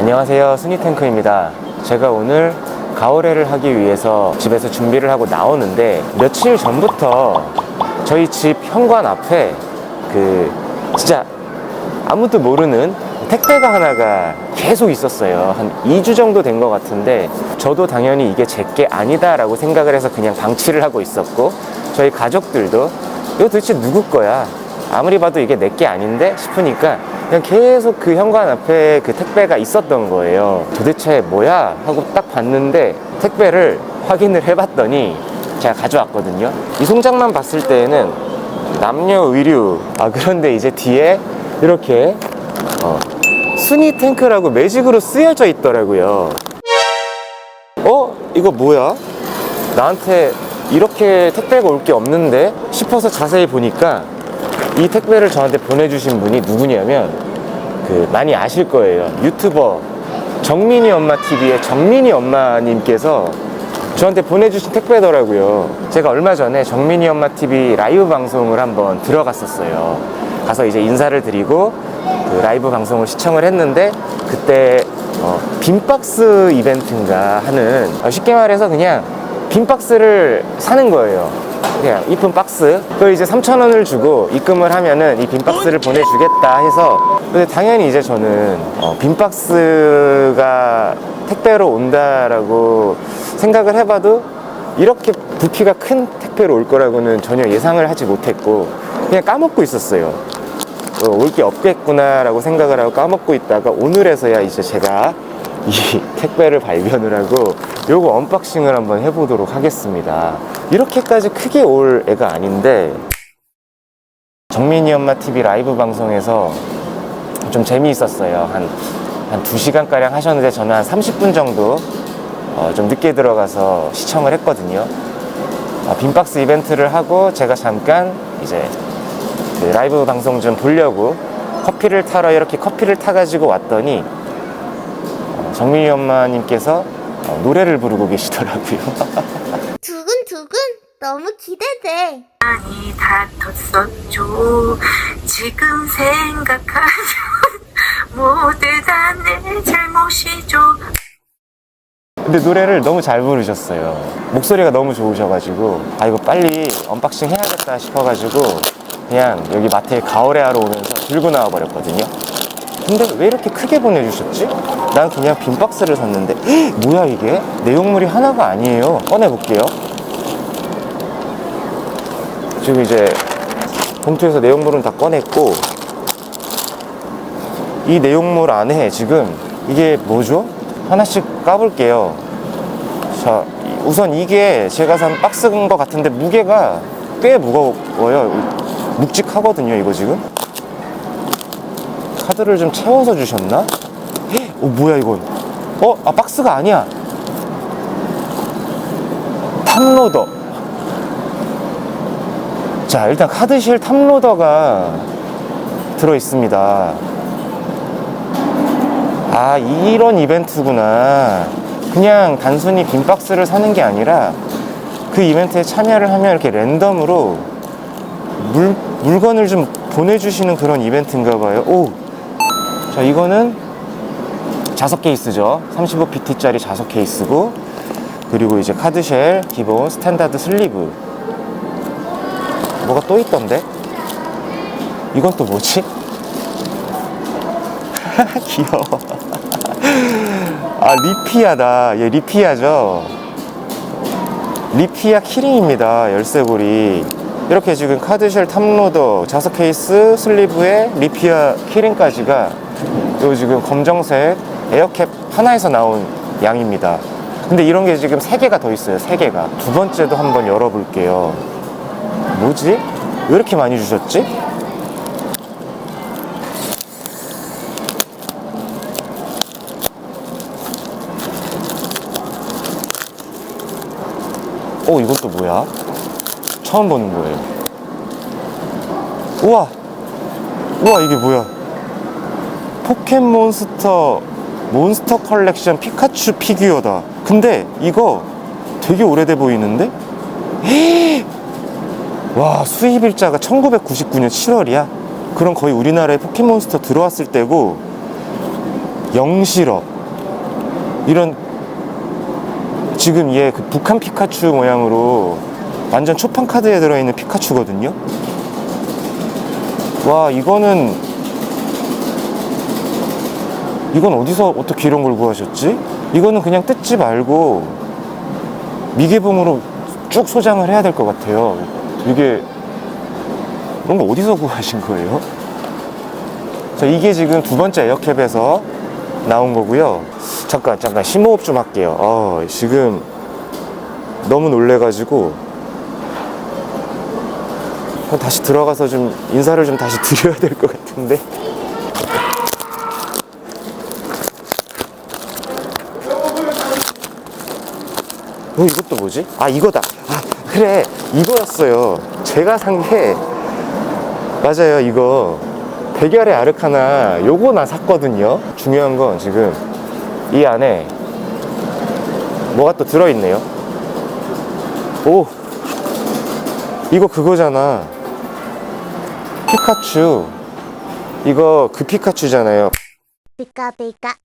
안녕하세요. 스니탱크입니다. 제가 오늘 가오레를 하기 위해서 집에서 준비를 하고 나오는데 며칠 전부터 저희 집 현관 앞에 그 진짜 아무도 모르는 택배가 하나가 계속 있었어요. 한 2주 정도 된 것 같은데 저도 당연히 이게 제게 아니다라고 생각을 해서 그냥 방치를 하고 있었고 저희 가족들도 이거 도대체 누구 거야? 아무리 봐도 이게 내 게 아닌데 싶으니까 그냥 계속 그 현관 앞에 그 택배가 있었던 거예요. 도대체 뭐야? 하고 딱 봤는데 택배를 확인을 해봤더니 제가 가져왔거든요. 이 송장만 봤을 때에는 남녀 의류. 아, 그런데 이제 뒤에 이렇게 어, 순위 탱크라고 매직으로 쓰여져 있더라고요. 어? 이거 뭐야? 나한테 이렇게 택배가 올 게 없는데 싶어서 자세히 보니까 이 택배를 저한테 보내주신 분이 누구냐면 그 많이 아실 거예요. 유튜버 정민이 엄마 TV의 정민이 엄마님께서 저한테 보내주신 택배더라고요. 제가 얼마 전에 정민이 엄마 TV 라이브 방송을 한번 들어갔었어요. 가서 이제 인사를 드리고 그 라이브 방송을 시청을 했는데 그때 어, 빈박스 이벤트인가 하는 어, 쉽게 말해서 그냥 빈박스를 사는 거예요 그냥 이쁜 박스 그걸 이제 3,000원을 주고 입금을 하면은 이 빈 박스를 보내주겠다 해서 근데 당연히 이제 저는 어, 빈 박스가 택배로 온다라고 생각을 해봐도 이렇게 부피가 큰 택배로 올 거라고는 전혀 예상을 하지 못했고 그냥 까먹고 있었어요 올게 없겠구나라고 생각을 하고 까먹고 있다가 오늘에서야 이제 제가 이 택배를 발견을 하고 요거 언박싱을 한번 해보도록 하겠습니다. 이렇게까지 크게 올 애가 아닌데 정민이 엄마 TV 라이브 방송에서 좀 재미있었어요. 한, 한 2시간가량 하셨는데 저는 한 30분 정도 어, 좀 늦게 들어가서 시청을 했거든요. 어, 빈박스 이벤트를 하고 제가 잠깐 이제 그 라이브 방송 좀 보려고 커피를 타러 이렇게 커피를 타가지고 왔더니 어, 정민이 엄마님께서 어, 노래를 부르고 계시더라고요. 너무 기대돼. 많이 다퉜었죠. 지금 생각하면 모두 다 내 잘못이죠. 근데 노래를 너무 잘 부르셨어요. 목소리가 너무 좋으셔가지고 아 이거 빨리 언박싱 해야겠다 싶어가지고 그냥 여기 마트에 가오레 하러 오면서 들고 나와 버렸거든요. 근데 왜 이렇게 크게 보내주셨지? 난 그냥 빈 박스를 샀는데 헉, 뭐야 이게? 내용물이 하나가 아니에요. 꺼내볼게요. 지금 이제 봉투에서 내용물은 다 꺼냈고 이 내용물 안에 지금 이게 뭐죠? 하나씩 까볼게요. 자, 우선 이게 제가 산 박스인 것 같은데 무게가 꽤 무거워요. 묵직하거든요, 이거 지금. 카드를 좀 채워서 주셨나? 헉, 어, 뭐야, 이건? 어, 아, 박스가 아니야. 탑로더. 자, 일단 카드실 탑로더가 들어 있습니다. 아, 이런 이벤트구나. 그냥 단순히 빈 박스를 사는 게 아니라 그 이벤트에 참여를 하면 이렇게 랜덤으로 물, 물건을 좀 보내주시는 그런 이벤트인가 봐요. 오! 자, 이거는 자석 케이스죠. 35PT짜리 자석 케이스고, 그리고 이제 카드쉘, 기본, 스탠다드 슬리브. 뭐가 또 있던데? 이건 또 뭐지? 귀여워. 아, 리피아다. 얘 리피아죠. 리피아 키링입니다. 열쇠고리. 이렇게 지금 카드쉘 탑로더, 자석 케이스, 슬리브에 리피아 키링까지가 요 지금 검정색 에어캡 하나에서 나온 양입니다. 근데 이런 게 지금 세 개가 더 있어요. 세 개가. 두 번째도 한번 열어볼게요. 뭐지? 왜 이렇게 많이 주셨지? 어, 이건 또 뭐야? 처음 보는 거예요. 우와! 우와, 이게 뭐야? 포켓몬스터 몬스터 컬렉션 피카츄 피규어다. 근데 이거 되게 오래돼 보이는데? 헤이! 와, 수입일자가 1999년 7월이야? 그럼 거의 우리나라에 포켓몬스터 들어왔을 때고, 영실업 이런 지금 얘 그 북한 피카츄 모양으로 완전 초판 카드에 들어있는 피카츄거든요. 와 이거는 이건 어디서 어떻게 이런 걸 구하셨지? 이거는 그냥 뜯지 말고 미개봉으로 쭉 소장을 해야 될 것 같아요. 이게 거 어디서 구하신 거예요? 자, 이게 지금 두 번째 에어캡에서 나온 거고요. 잠깐, 잠깐, 심호흡 좀 할게요. 어, 지금 너무 놀래가지고. 그럼 다시 들어가서 좀 인사를 좀 다시 드려야 될 것 같은데. 어, 이것도 뭐지? 아, 이거다. 아, 그래. 이거였어요. 제가 산 게, 맞아요, 이거. 대결의 아르카나, 요거 나 샀거든요. 중요한 건 지금 이 안에 뭐가 또 들어있네요. 오! 이거 그거잖아. 피카츄. 이거 그 피카츄잖아요.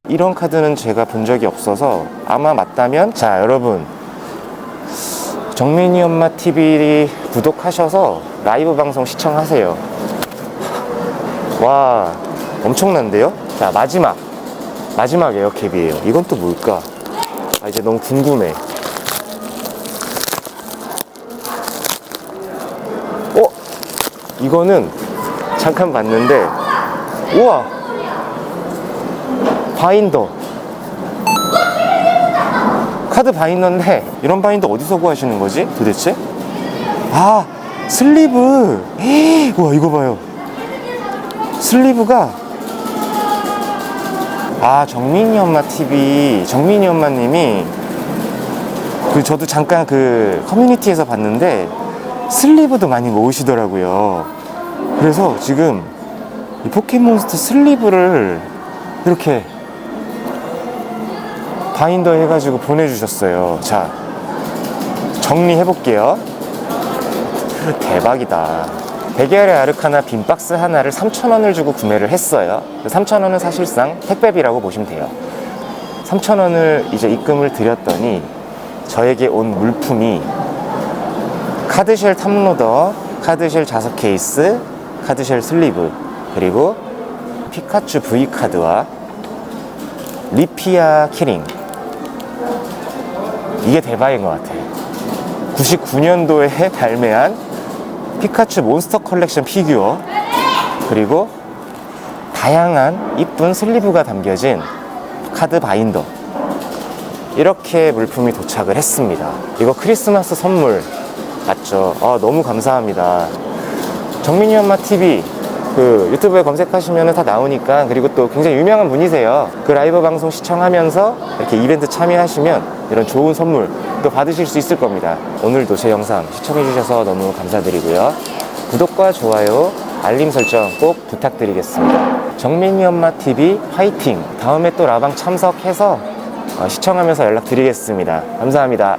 이런 카드는 제가 본 적이 없어서 아마 맞다면 자 여러분 정민이 엄마 TV 구독하셔서 라이브 방송 시청하세요. 와 엄청난데요? 자 마지막. 마지막 에어캡이에요. 이건 또 뭘까? 아 이제 너무 궁금해. 어? 이거는 잠깐 봤는데 우와! 바인더 카드 바인더인데 이런 바인더 어디서 구하시는 거지? 도대체? 아 슬리브. 헤이, 와 이거 봐요. 슬리브가 아 정민이 엄마 TV 정민이 엄마님이 그 저도 잠깐 그 커뮤니티에서 봤는데 슬리브도 많이 모으시더라고요. 그래서 지금 이 포켓몬스터 슬리브를 이렇게 바인더 해가지고 보내주셨어요. 자, 정리해볼게요. 대박이다. 대결의 아르카나 빈 박스 하나를 3,000원을 주고 구매를 했어요. 3,000원은 사실상 택배비라고 보시면 돼요. 3,000원을 이제 입금을 드렸더니 저에게 온 물품이 카드쉘 탑로더, 카드쉘 자석 케이스, 카드쉘 슬리브, 그리고 피카츄 V 카드와 리피아 키링. 이게 대박인 것 같아. 99년도에 발매한 피카츄 몬스터 컬렉션 피규어 그리고 다양한 이쁜 슬리브가 담겨진 카드 바인더 이렇게 물품이 도착을 했습니다. 이거 크리스마스 선물 맞죠? 아, 너무 감사합니다. 정민이 엄마 TV 그 유튜브에 검색하시면 다 나오니까 그리고 또 굉장히 유명한 분이세요. 그 라이브 방송 시청하면서 이렇게 이벤트 참여하시면 이런 좋은 선물 또 받으실 수 있을 겁니다. 오늘도 제 영상 시청해주셔서 너무 감사드리고요. 구독과 좋아요, 알림 설정 꼭 부탁드리겠습니다. 정민이 엄마 TV 화이팅! 다음에 또 라방 참석해서 어, 시청하면서 연락드리겠습니다. 감사합니다.